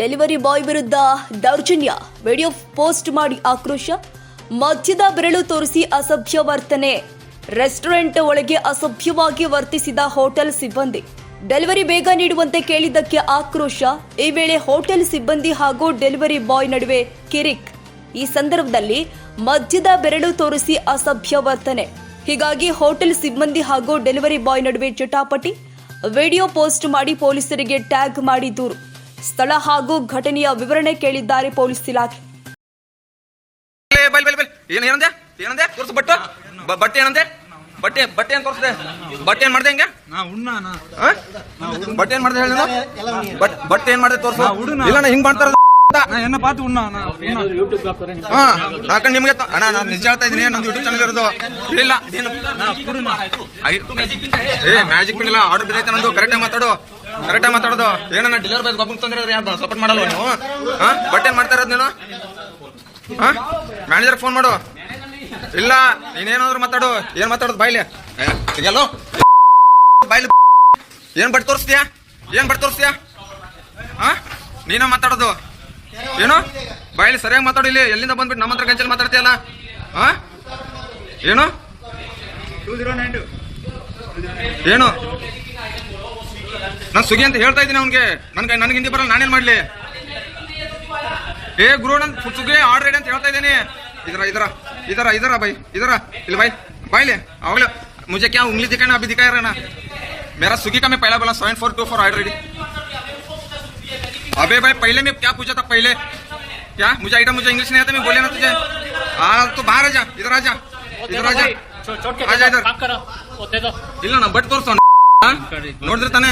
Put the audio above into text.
Delivery boy ವಿರುದ್ಧ ದೌರ್ಜನ್ಯ. Video post ಮಾಡಿ ಆಕ್ರೋಶ. ಮಧ್ಯದ ಬೆರಳು ತೋರಿಸಿ ಅಸಭ್ಯ ವರ್ತನೆ. ರೆಸ್ಟೋರೆಂಟ್ ಒಳಗೆ ಅಸಭ್ಯವಾಗಿ ವರ್ತಿಸಿದ ಹೋಟೆಲ್ ಸಿಬ್ಬಂದಿ. ಡೆಲಿವರಿ ಬೇಗ ನೀಡುವಂತೆ ಕೇಳಿದ್ದಕ್ಕೆ ಆಕ್ರೋಶ. ಈ ವೇಳೆ ಹೋಟೆಲ್ ಸಿಬ್ಬಂದಿ ಹಾಗೂ ಡೆಲಿವರಿ ಬಾಯ್ ನಡುವೆ ಕಿರಿಕ್. ಈ ಸಂದರ್ಭದಲ್ಲಿ ಮಧ್ಯದ ಬೆರಳು ತೋರಿಸಿ ಅಸಭ್ಯ ವರ್ತನೆ. ಹೀಗಾಗಿ ಹೋಟೆಲ್ ಸಿಬ್ಬಂದಿ ಹಾಗೂ ಡೆಲಿವರಿ ಬಾಯ್ ನಡುವೆ ಚಟಾಪಟಿ. ವಿಡಿಯೋ ಪೋಸ್ಟ್ ಮಾಡಿ ಪೊಲೀಸರಿಗೆ ಟ್ಯಾಗ್ ಮಾಡಿ ದೂರು. ಸ್ಥಳ ಹಾಗೂ ಘಟನೆಯ ವಿವರಣೆ ಕೇಳಿದ್ದಾರೆ ಪೊಲೀಸ್ ಇಲಾಖೆ. ಏನಂದೆ? ಏನಂದೆ? ತೋರ್ಸು ಬಟ್ಟು. ಬಟ್ಟೆ ಏನಂದೆ? ಬಟ್ಟೆ ಬಟ್ಟೆ ಏನ್ ತೋರ್ಸ್ದೆ? ಬಟ್ಟೆ ಏನ್ ಮಾಡ್ದೆ ಹಂಗೆ? ಬಟ್ಟೆ ಏನ್ ಮಾಡ್ದೆ ಹೇಳಿ ಬಟ್ ಬಟ್ಟೆ ಏನ್ ಮಾಡ್ದೆ ತೋರ್ಸು. ಇಲ್ಲ ಹಿಂಗ್ ಮಾಡ್ತಾರ ಯಾಕಂದ್ರೆ ನಿಮ್ಗೆ ತ- ಅಣ್ಣ ನಾನು ನಿಜ ಹೇಳ್ತಾ ಇದೀನಿ ನಂದು ಯೂಟ್ಯೂಬ್ ಚಾನಲ್ ಇರೋದು. ಇಲ್ಲ ನೀನು ಐ- ಏ ಮ್ಯಾಜಿಕ್ ಪಿನ್ ಇಲ್ಲ ಆರ್ಡರ್ ಬಿದ್ದೈತೆ ನಂದು. ಕರೆಕ್ಟ್ ಆಗಿ ಮಾತಾಡು. ಕರೆಕ್ಟ್ ಮಾತಾಡೋದು. ಏನಣ್ಣ ಡಿಲರ್ ಬಾಯ್ ಗೊಬ್ಬರ ತಂದ್ರೆ ಯಾರು ಸಪೋರ್ಟ್ ಮಾಡಲ್ಲ ನೀವು? ಹಾ? ಬಟ್ಟೆ ಏನ್ ಮಾಡ್ತಾ ಇರೋದು ನೀನು? ಹಾ? ಮ್ಯಾನೇಜರ್ ಫೋನ್ ಮಾಡು. ಇಲ್ಲ, ನೀನೇನಾದ್ರು ಮಾತಾಡು. ಏನ್ ಮಾತಾಡೋದು ಬಾಯ್ಲಿ? ಸಿಗಲ್ಲೋ ಬಾಯ್ಲಿ ಏನ್ ಬಟ್ ತೋರಿಸ್ತೀಯಾ? ಏನ್ ಬಟ್ ತೋರಿಸ್ತೀಯಾ? ಹಾ? ನೀನ ಮಾತಾಡೋದು. ಏನು? ಬಾಯ್ಲಿ ಸರಿಯಾಗಿ ಮಾತಾಡು ಇಲ್ಲಿ. ಎಲ್ಲಿಂದ ಬಂದ್ಬಿಟ್ಟು ನಮ್ಮ ಹತ್ರ ಗಂಚಲ್ಲಿ ಮಾತಾಡ್ತೀಯಲ್ಲ? ಹಾ? ಏನು? ಏನು? ನಾನು ಸುಗಿ ಅಂತ ಹೇಳ್ತಾ ಇದ್ದೀನಿ ಅವ್ನಿಗೆ ನನ್ಗೆ ನನಗೆ ಹಿಂದಿ ಬರಲ್ಲ ನಾನೇನ್ ಮಾಡ್ಲಿ ಏ ಗುರು ನನ್ ಸುಗಿ ಆರ್ಡರ್ ರೆಡಿ ಅಂತ ಹೇಳ್ತಾ ಇದ್ದೀನಿ ಇದರ ಇದರ ಇದರ ಇದರ ಬೈ ಇದರ ಇಲ್ಲಿ ಬೈ ಬಾಯ್ಲಿ ಅವಾಗಲೇ मुझे क्या उंगली दिखाना अभी दिखा रहा ना मेरा स्विगी का मैं पहला बोला seven four two four order ready अबे भाई पहले मैं क्या पूछा था पहले क्या मुझे आइटम मुझे इंग्लिश नहीं आता मैं बोले ना तुझे हाँ तो बाहर आ जा इधर आ जा इधर आ जा आ जा इधर ಇಲ್ಲ ನಾ ಬಟ್ ತೋರ್ಸೋ ನೋಡಿದ್ರೆ ತಾನೇ